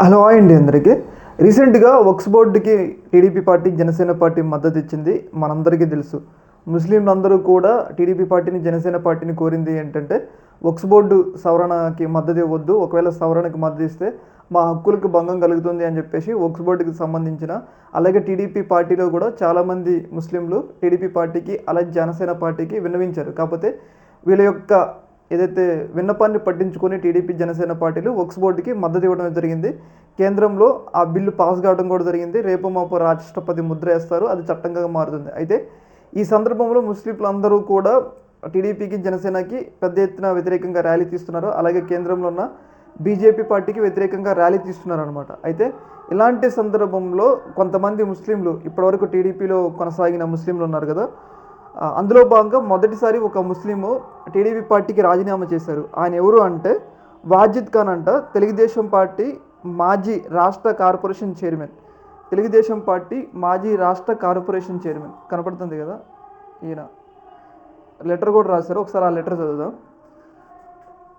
Hello అండి అందరికీ. రీసెంట్గా వక్స్ బోర్డుకి టీడీపీ పార్టీ జనసేన పార్టీ మద్దతు ఇచ్చింది మనందరికీ తెలుసు. ముస్లింలు అందరూ కూడా టీడీపీ పార్టీని జనసేన పార్టీని కోరింది ఏంటంటే వక్స్ బోర్డు సవరణకి మద్దతు ఇవ్వద్దు. ఒకవేళ సవరణకి మద్దతు ఇస్తే మా హక్కులకు భంగం కలుగుతుంది అని చెప్పేసి వక్స్ బోర్డుకి సంబంధించిన అలాగే టీడీపీ పార్టీలో కూడా చాలామంది ముస్లింలు టీడీపీ పార్టీకి అలాగే జనసేన పార్టీకి విన్నవించారు. కాకపోతే వీళ్ళ యొక్క ఏదైతే విన్నపాన్ని పట్టించుకొని టీడీపీ జనసేన పార్టీలు వక్స్ బోర్డుకి మద్దతు ఇవ్వడం జరిగింది. కేంద్రంలో ఆ బిల్లు పాస్ కావడం కూడా జరిగింది. రేపు మాపు రాష్ట్రపతి ముద్ర వేస్తారు. అది చట్టంగా మారుతుంది. అయితే ఈ సందర్భంలో ముస్లింలు అందరూ కూడా టీడీపీకి జనసేనకి పెద్ద ఎత్తున వ్యతిరేకంగా ర్యాలీ తీస్తున్నారు. అలాగే కేంద్రంలో ఉన్న బీజేపీ పార్టీకి వ్యతిరేకంగా ర్యాలీ తీస్తున్నారు అనమాట అయితే ఇలాంటి సందర్భంలో కొంతమంది ముస్లింలు ఇప్పటివరకు టీడీపీలో కొనసాగిన ముస్లింలు ఉన్నారు కదా అందులో భాగంగా మొదటిసారి ఒక ముస్లిము టీడీపీ పార్టీకి రాజీనామా చేశారు. ఆయన ఎవరు అంటే వాజిద్ ఖాన్ అంట. తెలుగుదేశం పార్టీ మాజీ రాష్ట్ర కార్పొరేషన్ చైర్మన్. తెలుగుదేశం పార్టీ మాజీ రాష్ట్ర కార్పొరేషన్ చైర్మన్. కనపడుతుంది కదా? ఈయన. లెటర్ కూడా రాశారు. ఒకసారి ఆ లెటర్ చదువుదాం.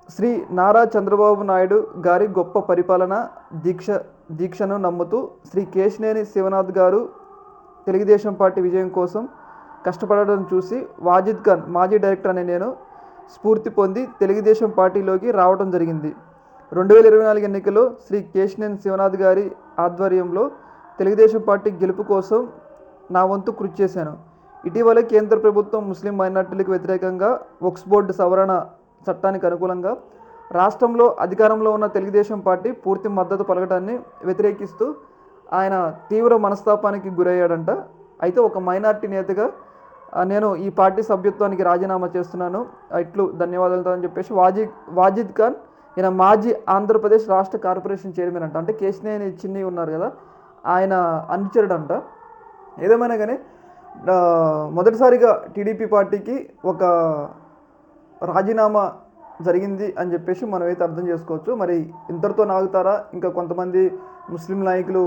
శ్రీ నారా చంద్రబాబు నాయుడు గారి గొప్ప పరిపాలన దీక్ష దీక్షను నమ్ముతూ శ్రీ కేశినేని శివనాథ్ గారు తెలుగుదేశం పార్టీ విజయం కోసం కష్టపడడం చూసి వాజిద్ ఖాన్ మాజీ డైరెక్టర్ అనే నేను స్ఫూర్తి పొంది తెలుగుదేశం పార్టీలోకి రావడం జరిగింది. రెండు వేల ఇరవై నాలుగు ఎన్నికల్లో శ్రీ కేశినేని శివనాథ్ గారి ఆధ్వర్యంలో తెలుగుదేశం పార్టీ గెలుపు కోసం నా వంతు కృషి చేశాను. ఇటీవల కేంద్ర ప్రభుత్వం ముస్లిం మైనార్టీలకు వ్యతిరేకంగా వక్స్ బోర్డు సవరణ చట్టానికి అనుకూలంగా రాష్ట్రంలో అధికారంలో ఉన్న తెలుగుదేశం పార్టీ పూర్తి మద్దతు పలకటాన్ని వ్యతిరేకిస్తూ ఆయన తీవ్ర మనస్తాపానికి గురయ్యాడంట అయితే ఒక మైనార్టీ నేతగా నేను ఈ పార్టీ సభ్యత్వానికి రాజీనామా చేస్తున్నాను. ఇట్లు ధన్యవాదాలతో అని చెప్పేసి వాజిద్ వాజిద్ ఖాన్ ఈయన మాజీ ఆంధ్రప్రదేశ్ రాష్ట్ర కార్పొరేషన్ చైర్మన్ అంట. అంటే కేశినేని చిన్ని ఉన్నారు కదా ఆయన అనుచరుడు అంట ఏదేమైనా కానీ మొదటిసారిగా టీడీపీ పార్టీకి ఒక రాజీనామా జరిగింది అని చెప్పేసి మనం అయితే అర్థం చేసుకోవచ్చు. మరి ఇంతటితో నాగుతారా ఇంకా కొంతమంది ముస్లిం నాయకులు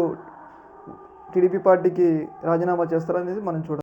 టీడీపీ పార్టీకి రాజీనామా చేస్తారనేది మనం చూడాలి